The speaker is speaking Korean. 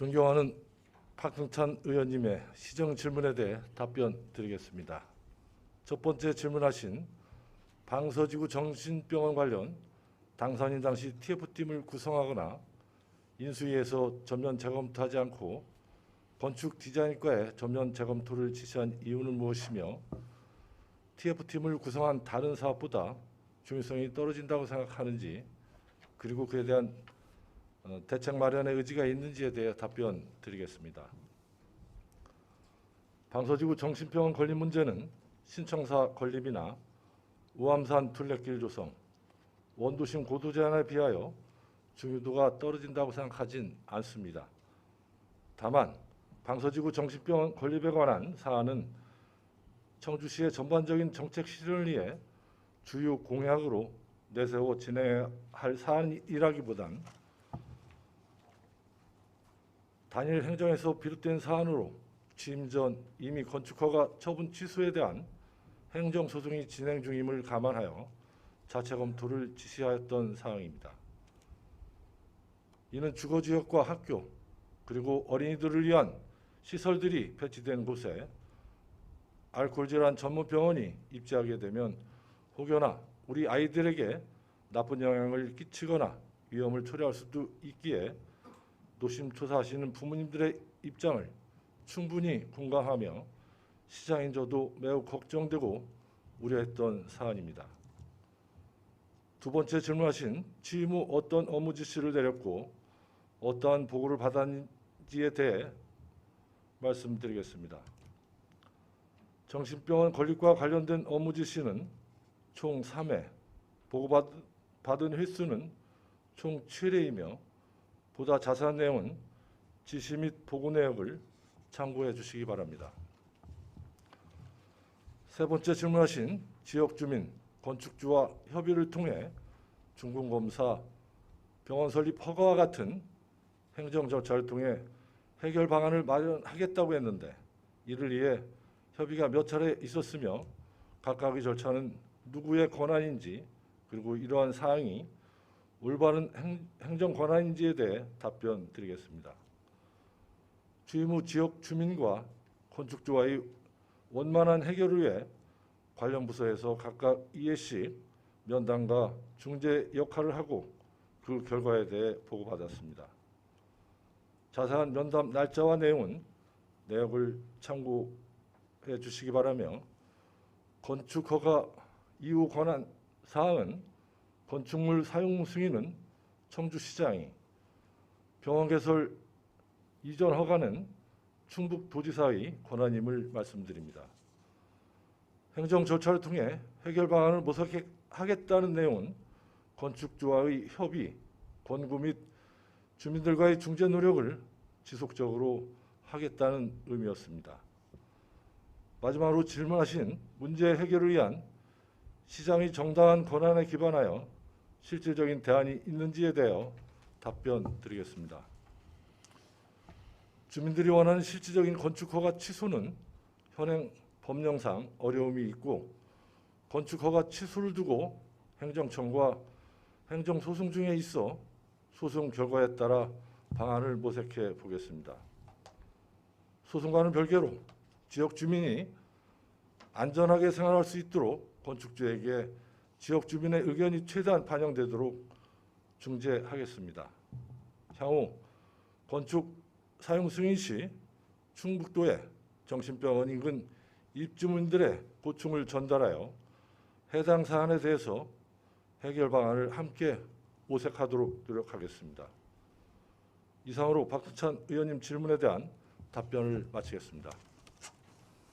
존경하는 박승찬 의원님의 시정 질문에 대해 답변 드리겠습니다. 첫 번째 질문하신 방서지구 정신병원 관련 당선인 당시 TF팀을 구성하거나 인수위에서 전면 재검토하지 않고 건축 디자인과에 전면 재검토를 지시한 이유는 무엇이며 TF팀을 구성한 다른 사업보다 중요성이 떨어진다고 생각하는지 그리고 그에 대한 어, 대책 마련의 의지가 있는지에 대해 답변 드리겠습니다. 방서지구 정신병원 건립 문제는 신청사 건립이나 우암산 둘레길 조성, 원도심 고도 제한에 비하여 중요도가 떨어진다고 생각하진 않습니다. 다만 방서지구 정신병원 건립에 관한 사안은 청주시의 전반적인 정책 실현을 위해 주요 공약으로 내세워 진행할 사안이라기보단 단일 행정에서 비롯된 사안으로 취임 전 이미 건축허가 처분 취소에 대한 행정 소송이 진행 중임을 감안하여 자체 검토를 지시하였던 사항입니다. 이는 주거 지역과 학교 그리고 어린이들을 위한 시설들이 배치된 곳에 알코올 질환 전문 병원이 입지하게 되면 혹여나 우리 아이들에게 나쁜 영향을 끼치거나 위험을 초래할 수도 있기에 노심초사하시는 부모님들의 입장을 충분히 공감하며 시장인 저도 매우 걱정되고 우려했던 사안입니다. 두 번째 질문하신 취임 후 어떤 업무 지시를 내렸고 어떠한 보고를 받았는지에 대해 말씀드리겠습니다. 정신병원 건립과 관련된 업무 지시는 총 3회, 보고받은 횟수는 총 7회이며 보다 자세한 내용은 지시 및 보고 내역을 참고해 주시기 바랍니다. 세 번째 질문하신 지역 주민, 건축주와 협의를 통해 중공검사, 병원 설립 허가와 같은 행정 절차를 통해 해결 방안을 마련하겠다고 했는데 이를 위해 협의가 몇 차례 있었으며 각각의 절차는 누구의 권한인지 그리고 이러한 사항이 올바른 행, 행정 권한인지에 대해 답변 드리겠습니다. 취임 후 지역 주민과 건축주와의 원만한 해결을 위해 관련 부서에서 각각 2회씩 면담과 중재 역할을 하고 그 결과에 대해 보고받았습니다. 자세한 면담 날짜와 내용은 내역을 참고해 주시기 바라며 건축 허가 이후 권한 사항은 건축물 사용 승인은 청주시장이 병원 개설 이전 허가는 충북도지사의 권한임을 말씀드립니다. 행정 절차를 통해 해결 방안을 모색하겠다는 내용은 건축주와의 협의, 권고 및 주민들과의 중재 노력을 지속적으로 하겠다는 의미였습니다. 마지막으로 질문하신 문제 해결을 위한 시장의 정당한 권한에 기반하여 실질적인 대안이 있는지에 대하여 답변 드리겠습니다. 주민들이 원하는 실질적인 건축 허가 취소는 현행 법령상 어려움이 있고 건축 허가 취소를 두고 행정청과 행정 소송 중에 있어 소송 결과에 따라 방안을 모색해 보겠습니다. 소송과는 별개로 지역 주민이 안전하게 생활할 수 있도록 건축주에게 지역 주민의 의견이 최대한 반영되도록 중재하겠습니다. 향후 건축 사용 승인 시 충북도의 정신병원 인근 입주민들의 고충을 전달하여 해당 사안에 대해서 해결 방안을 함께 모색하도록 노력하겠습니다. 이상으로 박수찬 의원님 질문에 대한 답변을 마치겠습니다.